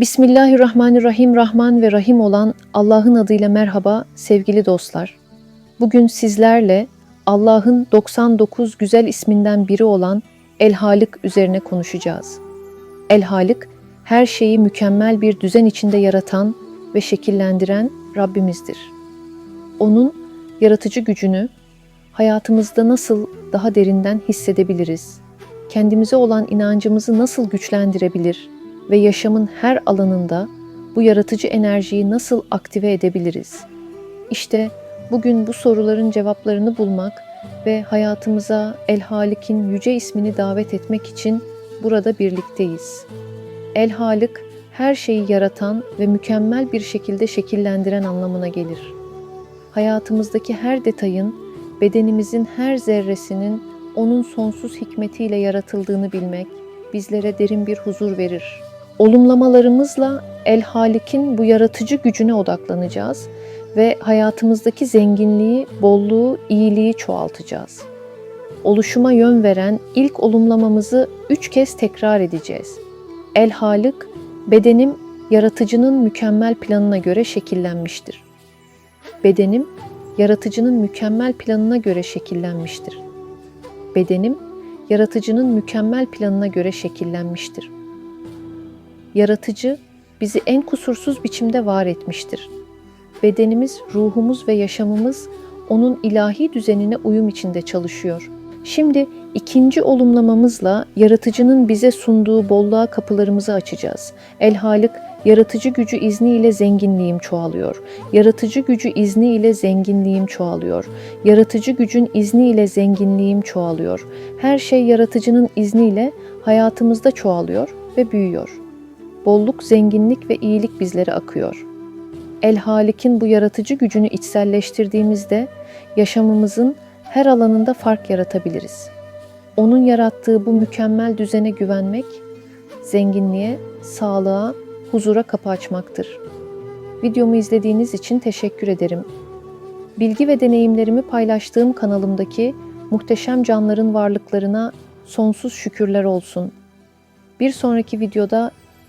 Bismillahirrahmanirrahim Rahman ve Rahim olan Allah'ın adıyla merhaba sevgili dostlar. Bugün sizlerle Allah'ın 99 güzel isminden biri olan El Halik üzerine konuşacağız. El Halik her şeyi mükemmel bir düzen içinde yaratan ve şekillendiren Rabbimizdir. Onun yaratıcı gücünü hayatımızda nasıl daha derinden hissedebiliriz? Kendimize olan inancımızı nasıl güçlendirebilir ve yaşamın her alanında bu yaratıcı enerjiyi nasıl aktive edebiliriz? İşte bugün bu soruların cevaplarını bulmak ve hayatımıza El Halik'in yüce ismini davet etmek için burada birlikteyiz. El Halik her şeyi yaratan ve mükemmel bir şekilde şekillendiren anlamına gelir. Hayatımızdaki her detayın, bedenimizin her zerresinin onun sonsuz hikmetiyle yaratıldığını bilmek bizlere derin bir huzur verir. Olumlamalarımızla El Halik'in bu yaratıcı gücüne odaklanacağız ve hayatımızdaki zenginliği, bolluğu, iyiliği çoğaltacağız. Oluşuma yön veren ilk olumlamamızı üç kez tekrar edeceğiz. El Halik, bedenim yaratıcının mükemmel planına göre şekillenmiştir. Bedenim yaratıcının mükemmel planına göre şekillenmiştir. Bedenim yaratıcının mükemmel planına göre şekillenmiştir. Yaratıcı bizi en kusursuz biçimde var etmiştir. Bedenimiz, ruhumuz ve yaşamımız onun ilahi düzenine uyum içinde çalışıyor. Şimdi ikinci olumlamamızla yaratıcının bize sunduğu bolluğa kapılarımızı açacağız. El Halik, yaratıcı gücü izniyle zenginliğim çoğalıyor. Yaratıcı gücü izniyle zenginliğim çoğalıyor. Yaratıcı gücün izniyle zenginliğim çoğalıyor. Her şey yaratıcının izniyle hayatımızda çoğalıyor ve büyüyor. Bolluk, zenginlik ve iyilik bizlere akıyor. El Halik'in bu yaratıcı gücünü içselleştirdiğimizde yaşamımızın her alanında fark yaratabiliriz. Onun yarattığı bu mükemmel düzene güvenmek, zenginliğe, sağlığa, huzura kapı açmaktır. Videomu izlediğiniz için teşekkür ederim. Bilgi ve deneyimlerimi paylaştığım kanalımdaki muhteşem canların varlıklarına sonsuz şükürler olsun. Bir sonraki videoda